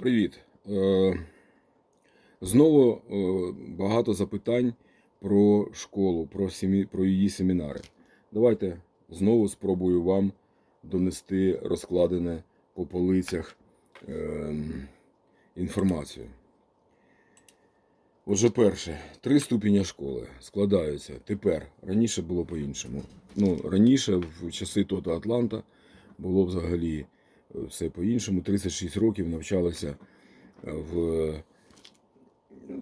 Привіт. Е, Знову е, багато запитань про школу, про, семі, про її семінари. Давайте знову спробую вам донести розкладене по полицях е, інформацію. Отже, перше, три ступеня школи складаються тепер. Раніше було по-іншому. Ну, раніше, в часи Тота Атланта, було взагалі все по-іншому. 36 років навчалися е, в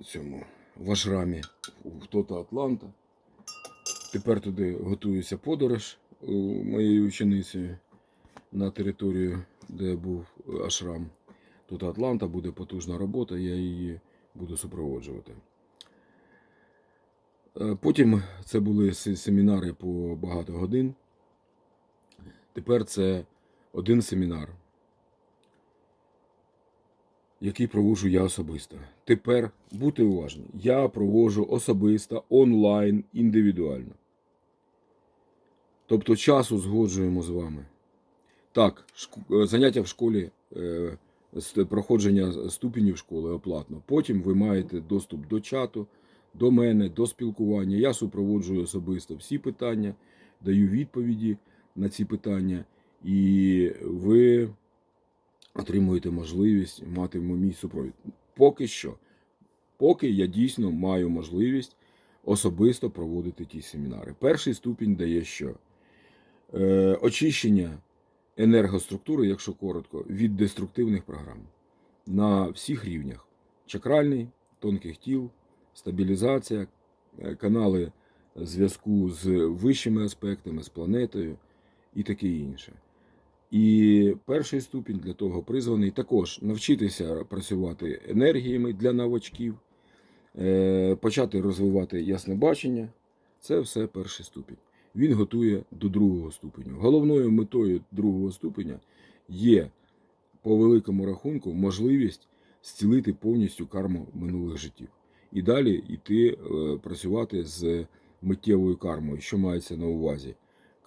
цьому в Ашрамі в Тота Атланта. Тепер туди готується подорож у моєю ученицею на територію, де був Ашрам. Тут Атланта буде потужна робота, я її буду супроводжувати. Е, Потім це були семінари по багато годин. Тепер це один семінар, який проводжу я особисто. Тепер будьте уважні, я проводжу особисто, онлайн, індивідуально. Тобто часу згоджуємо з вами. Так, е, заняття в школі, е, проходження ступенів школи оплатно. Потім ви маєте доступ до чату, до мене, до спілкування. Я супроводжую особисто всі питання, даю відповіді на ці питання, і ви отримуєте можливість мати мій супровід. Поки що, поки я дійсно маю можливість особисто проводити ті семінари. Перший ступінь дає що? Е, очищення енергоструктури, якщо коротко, від деструктивних програм на всіх рівнях: чакральний, тонких тіл, стабілізація, е, канали зв'язку з вищими аспектами, з планетою і таке інше. І перший ступінь для того призваний також навчитися працювати енергіями для новачків, е, почати розвивати ясне бачення. Це все перший ступінь. Він готує до другого ступеню. Головною метою другого ступеня є по великому рахунку можливість зцілити повністю карму минулих життів. І далі йти е, працювати з миттєвою кармою, що мається на увазі.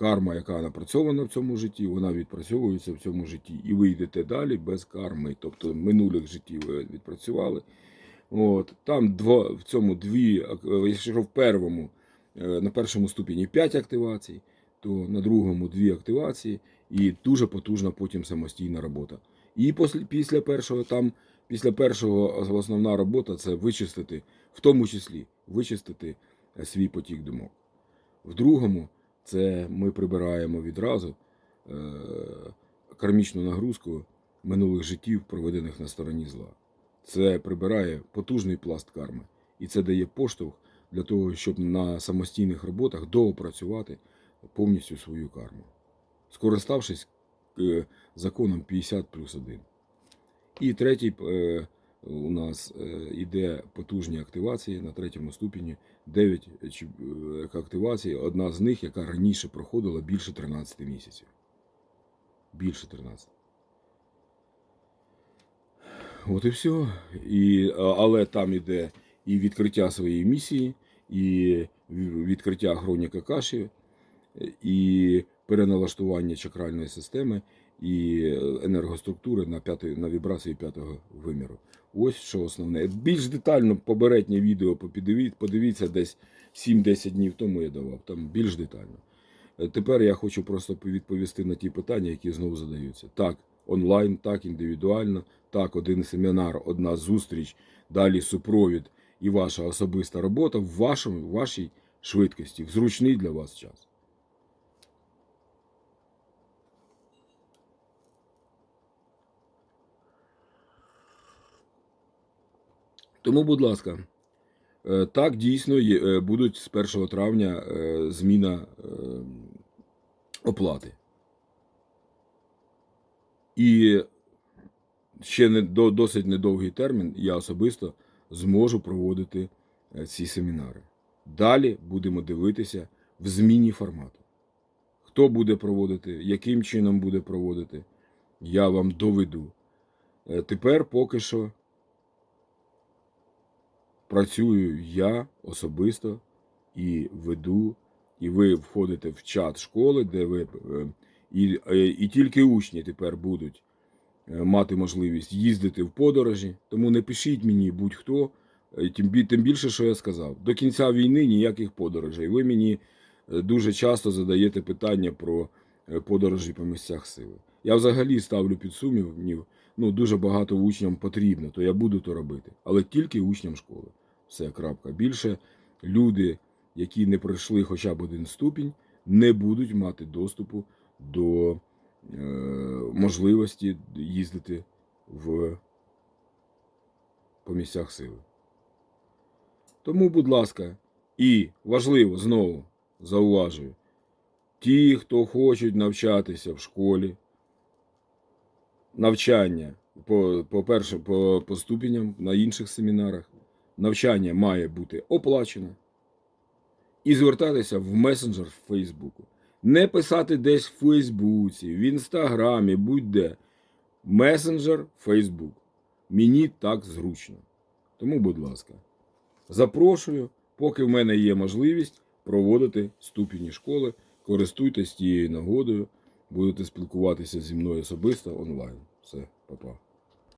Карма, яка напрацьована в цьому житті, вона відпрацьовується в цьому житті. І ви йдете далі без карми. Тобто минулих життів ви відпрацювали. От, там два, в цьому дві, е, якщо в первому, е, на першому ступені 5 активацій, то на другому дві активації і дуже потужна потім самостійна робота. І після, після першого там, після першого основна робота це вичистити, в тому числі вичистити е, свій потік думок. В другому це ми прибираємо відразу е, кармічну нагрузку минулих життів, проведених на стороні зла. Це прибирає потужний пласт карми. І це дає поштовх для того, щоб на самостійних роботах доопрацювати повністю свою карму, скориставшись е, законом 50 плюс 1. І третій е, у нас е, іде потужні активації на третьому ступені. 9 е, активацій, одна з них, яка раніше проходила більше 13 місяців. Більше 13. От і все. І, але там іде і відкриття своєї місії, і відкриття хроніка каші, і переналаштування чакральної системи, і енергоструктури на, п'ятої, на вібрації п'ятого виміру. Ось що основне. Більш детально попереднє відео подивіться десь 7-10 днів тому я давав, там більш детально. Е, Тепер я хочу просто відповісти на ті питання, які знову задаються. Так, онлайн, так, індивідуально, так, один семінар, одна зустріч, далі супровід і ваша особиста робота в, вашому, в вашій швидкості, в зручний для вас час. Тому, будь ласка, е, так дійсно е, будуть з 1 травня е, зміна оплати. І ще не досить недовгий термін я особисто зможу проводити ці семінари. Далі будемо дивитися в зміні формату. Хто буде проводити, яким чином буде проводити, я вам доведу. Тепер поки що працюю я особисто і веду, і ви входите в чат школи, де ви е, і, е, і тільки учні тепер будуть е, мати можливість їздити в подорожі. Тому не пишіть мені будь-хто, тим, більше, що я сказав. До кінця війни ніяких подорожей. Ви мені дуже часто задаєте питання про подорожі по місцях сили. Я взагалі ставлю під сумнів, ну дуже багато учням потрібно, то я буду то робити. Але тільки учням школи. Все, крапка. Більше люди, які не пройшли хоча б один ступінь, не будуть мати доступу до е, можливості їздити в, по місцях сили. Тому, будь ласка, і важливо знову зауважую, ті, хто хочуть навчатися в школі, навчання, по, по-перше, по, по ступеням на інших семінарах, навчання має бути оплачене і звертатися в месенджер в Фейсбуку. Не писати десь в Фейсбуці, в Інстаграмі, будь-де. Месенджер Фейсбук. Мені так зручно. Тому, будь ласка, запрошую, поки в мене є можливість проводити ступені школи. Користуйтесь тією нагодою, будете спілкуватися зі мною особисто онлайн. Все, па-па.